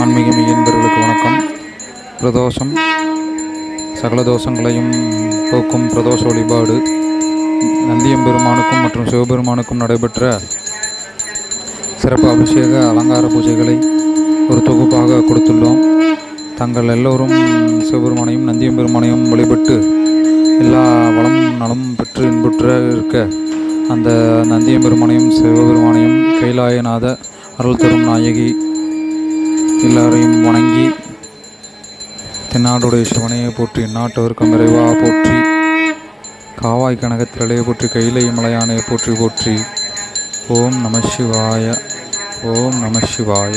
ஆன்மீக மெய்யன்பர்களுக்கு வணக்கம். பிரதோஷம். சகல தோஷங்களையும் போக்கும் பிரதோஷ வழிபாடு நந்தியம்பெருமானுக்கும் மற்றும் சிவபெருமானுக்கும் நடைபெற்ற சிறப்பு அபிஷேக அலங்கார பூஜைகளை ஒரு தொகுப்பாக கொடுத்துள்ளோம். தங்கள் எல்லோரும் சிவபெருமானையும் நந்தியம்பெருமானையும் வழிபட்டு எல்லா வளம் நலம் பெற்று இன்புற்ற இருக்க அந்த நந்தியம்பெருமானையும் சிவபெருமானையும் கைலாயநாத அருள் தரும் நாயகி எல்லாரையும் வணங்கி தென்னாடுடைய சிவனையை போற்றி நாட்டவர்க்கும் நிறைவாக போற்றி காவாய் கனகத்திரலையை போற்றி கைலை மலையானை போற்றி போற்றி. ஓம் நம சிவாய ஓம் நம சிவாய.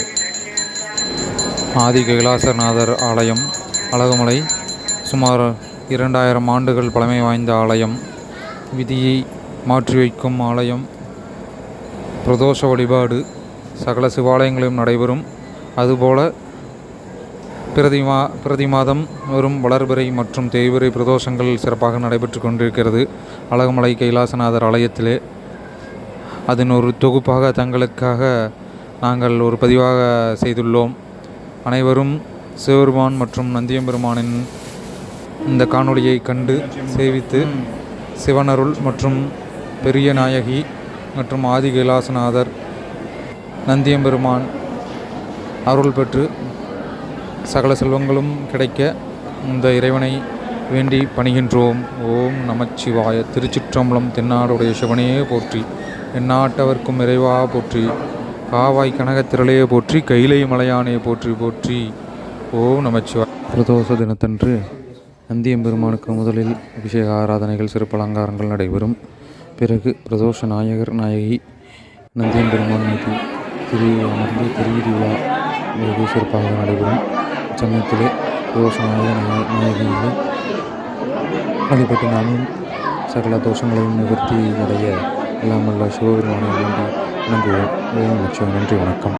ஆதி கைலாசநாதர் ஆலயம் அழகுமலை சுமார் இரண்டாயிரம் ஆண்டுகள் பழமை வாய்ந்த ஆலயம் விதியை மாற்றி வைக்கும் ஆலயம் பிரதோஷ வழிபாடு சகல சிவாலயங்களிலும் நடைபெறும். அதுபோல பிரதி மா பிரதி மாதம் வரும் வளர்பிறை மற்றும் தேய்பிறை பிரதோஷங்கள் சிறப்பாக நடைபெற்று கொண்டிருக்கிறது. அழகுமலை கைலாசநாதர் ஆலயத்திலே. அதன் ஒரு தொகுப்பாக தங்களுக்காக நாங்கள் ஒரு பதிவாக செய்துள்ளோம். அனைவரும் சிவபெருமான் மற்றும் நந்தியம்பெருமானின் இந்த காணொளியை கண்டு சேவித்து சிவனருள் மற்றும் பெரிய நாயகி மற்றும் ஆதி கைலாசநாதர் நந்தியம்பெருமான் அருள் பெற்று சகல செல்வங்களும் கிடைக்க இந்த இறைவனை வேண்டி பணிகின்றோம். ஓம் நமச்சிவாய. திருச்சிற்றம்பலம் தென்னாடுடைய சிவனையே போற்றி. எந்நாட்டவர்க்கும் இறைவா போற்றி. காவாய் கனகத்திரளையே போற்றி. கைலை மலையானே போற்றி போற்றி. ஓம் நமச்சிவாய். பிரதோஷ தினத்தன்று நந்தியம்பெருமானுக்கு முதலில் அபிஷேக ஆராதனைகள் சிறப்பு அலங்காரங்கள் நடைபெறும். பிறகு பிரதோஷ நாயகர் நாயகி நந்தியம்பெருமான் மீது திரு அமர்ந்து திருவிழா வெகு சிறப்பாக நடைபெறும் சமயத்திலே தோஷமாக நாயக நாயகியிலே வழிபட்டு நாமும் சகல தோஷங்களையும் நிவர்த்தி அடைய எல்லாம் வல்ல சிவபெருமானை வேண்டி வணங்குவோம் நன்றி வணக்கம்